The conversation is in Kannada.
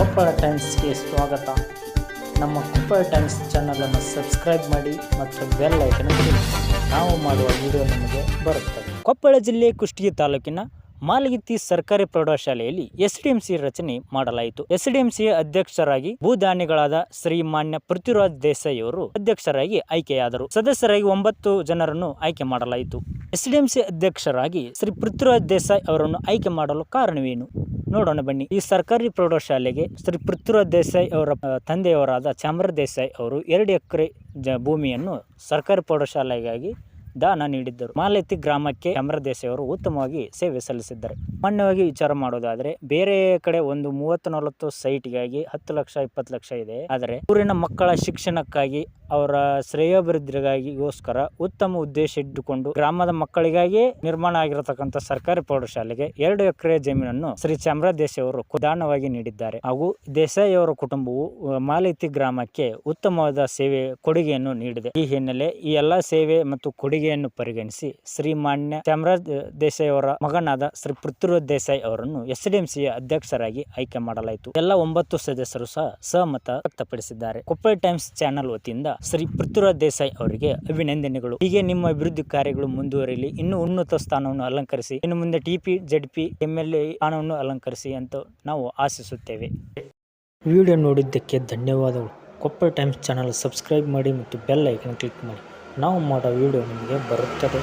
ಕೊಪ್ಪಳ ಟೈಮ್ಸ್ಗೆ ಸ್ವಾಗತ. ನಮ್ಮ ಕೊಪ್ಪಳ ಟೈಮ್ಸ್ ಚಾನಲನ್ನು ಸಬ್ಸ್ಕ್ರೈಬ್ ಮಾಡಿ ಮತ್ತು ಬೆಲ್ ಐಕನ್ ಕ್ಲಿಕ್. ನಾವು ಮಾಡುವ ವಿಡಿಯೋ ನಿಮಗೆ ಬರುತ್ತದೆ. ಕೊಪ್ಪಳ ಜಿಲ್ಲೆ ಕುಷ್ಟಗಿ ತಾಲೂಕಿನ ಮಾಲಗಿತ್ತಿ ಸರ್ಕಾರಿ ಪ್ರೌಢಶಾಲೆಯಲ್ಲಿ ಎಸ್ಡಿಎಂಸಿ ರಚನೆ ಮಾಡಲಾಯಿತು. ಎಸ್ಡಿಎಂಸಿ ಅಧ್ಯಕ್ಷರಾಗಿ ಭೂದಾನಿಗಳಾದ ಶ್ರೀ ಮಾನ್ಯ ಪೃಥ್ವಿರಾಜ್ ದೇಸಾಯಿ ಅವರು ಅಧ್ಯಕ್ಷರಾಗಿ ಆಯ್ಕೆಯಾದರು. ಸದಸ್ಯರಾಗಿ ಒಂಬತ್ತು ಜನರನ್ನು ಆಯ್ಕೆ ಮಾಡಲಾಯಿತು. ಎಸ್ಡಿಎಂಸಿ ಅಧ್ಯಕ್ಷರಾಗಿ ಶ್ರೀ ಪೃಥ್ವಿರಾಜ್ ದೇಸಾಯಿ ಅವರನ್ನು ಆಯ್ಕೆ ಮಾಡಲು ಕಾರಣವೇನು? ನೋಡೋಣ ಬನ್ನಿ. ಈ ಸರ್ಕಾರಿ ಪ್ರೌಢಶಾಲೆಗೆ ಶ್ರೀ ಪೃಥ್ವಿರಾಜ್ ದೇಸಾಯಿ ಅವರ ತಂದೆಯವರಾದ ಚಾಮರ ದೇಸಾಯಿ ಅವರು ಎರಡು ಎಕರೆ ಜ, ಭೂಮಿಯನ್ನು ಸರ್ಕಾರಿ ಪ್ರೌಢಶಾಲೆಗಾಗಿ ದಾನ ನೀಡಿದ್ದರು. ಮಾಲೆತ್ತಿ ಗ್ರಾಮಕ್ಕೆ ಚಾಮರ ದೇಸಾಯಿ ಅವರು ಉತ್ತಮವಾಗಿ ಸೇವೆ ಸಲ್ಲಿಸಿದ್ದಾರೆ. ಮಾನ್ಯವಾಗಿ ವಿಚಾರ ಮಾಡೋದಾದರೆ, ಬೇರೆ ಕಡೆ ಒಂದು ಮೂವತ್ತು ನಲವತ್ತು ಸೈಟ್ಗಾಗಿ ಹತ್ತು ಲಕ್ಷ, ಇಪ್ಪತ್ತು ಲಕ್ಷ ಇದೆ. ಆದರೆ ಊರಿನ ಮಕ್ಕಳ ಶಿಕ್ಷಣಕ್ಕಾಗಿ ಅವರ ಶ್ರೇಯೋಭಿವೃದ್ಧಿಗಾಗಿಗೋಸ್ಕರ ಉತ್ತಮ ಉದ್ದೇಶ ಇಟ್ಟುಕೊಂಡು ಗ್ರಾಮದ ಮಕ್ಕಳಿಗಾಗಿ ನಿರ್ಮಾಣ ಆಗಿರತಕ್ಕಂಥ ಸರ್ಕಾರಿ ಪ್ರೌಢಶಾಲೆಗೆ ಎರಡು ಎಕರೆ ಜಮೀನನ್ನು ಶ್ರೀ ಚಾಮರಾಜ ದೇಸಾಯಿ ಅವರು ದಾನವಾಗಿ ನೀಡಿದ್ದಾರೆ. ಹಾಗೂ ದೇಸಾಯಿ ಅವರ ಕುಟುಂಬವು ಮಾಲಿತಿ ಗ್ರಾಮಕ್ಕೆ ಉತ್ತಮವಾದ ಸೇವೆ ಕೊಡುಗೆಯನ್ನು ನೀಡಿದೆ. ಈ ಹಿನ್ನೆಲೆ ಈ ಎಲ್ಲಾ ಸೇವೆ ಮತ್ತು ಕೊಡುಗೆಯನ್ನು ಪರಿಗಣಿಸಿ ಶ್ರೀಮಾನ್ಯ ಚಾಮರಾಜ್ ದೇಸಾಯಿ ಅವರ ಮಗನಾದ ಶ್ರೀ ಪೃಥ್ವಿರಾಜ್ ದೇಸಾಯಿ ಅವರನ್ನು ಎಸ್ಡಿಎಂಸಿಯ ಅಧ್ಯಕ್ಷರಾಗಿ ಆಯ್ಕೆ ಮಾಡಲಾಯಿತು. ಎಲ್ಲ ಒಂಬತ್ತು ಸದಸ್ಯರು ಸಹ ಸಹಮತ ವ್ಯಕ್ತಪಡಿಸಿದ್ದಾರೆ. ಕೊಪ್ಪಳ ಟೈಮ್ಸ್ ಚಾನೆಲ್ ವತಿಯಿಂದ ಶ್ರೀ ಪೃಥ್ವಿರಾಜ್ ದೇಸಾಯಿ ಅವರಿಗೆ ಅಭಿನಂದನೆಗಳು. ಹೀಗೆ ನಿಮ್ಮ ಅಭಿವೃದ್ಧಿ ಕಾರ್ಯಗಳು ಮುಂದುವರಿಯಲಿ ಇನ್ನೂ ಉನ್ನತ ಸ್ಥಾನವನ್ನು ಅಲಂಕರಿಸಿ, ಇನ್ನು ಮುಂದೆ T P Z P M L A ಸ್ಥಾನವನ್ನು ಅಲಂಕರಿಸಿ ಅಂತ ನಾವು ಆಶಿಸುತ್ತೇವೆ. ವಿಡಿಯೋ ನೋಡಿದ್ದಕ್ಕೆ ಧನ್ಯವಾದಗಳು. ಕೊಪ್ಪ ಟೈಮ್ಸ್ ಚಾನಲ್ ಸಬ್ಸ್ಕ್ರೈಬ್ ಮಾಡಿ ಮತ್ತು ಬೆಲ್ ಐಕನ್ ಕ್ಲಿಕ್ ಮಾಡಿ. ನಾವು ಮಾಡೋ ವಿಡಿಯೋ ನಿಮಗೆ ಬರುತ್ತದೆ.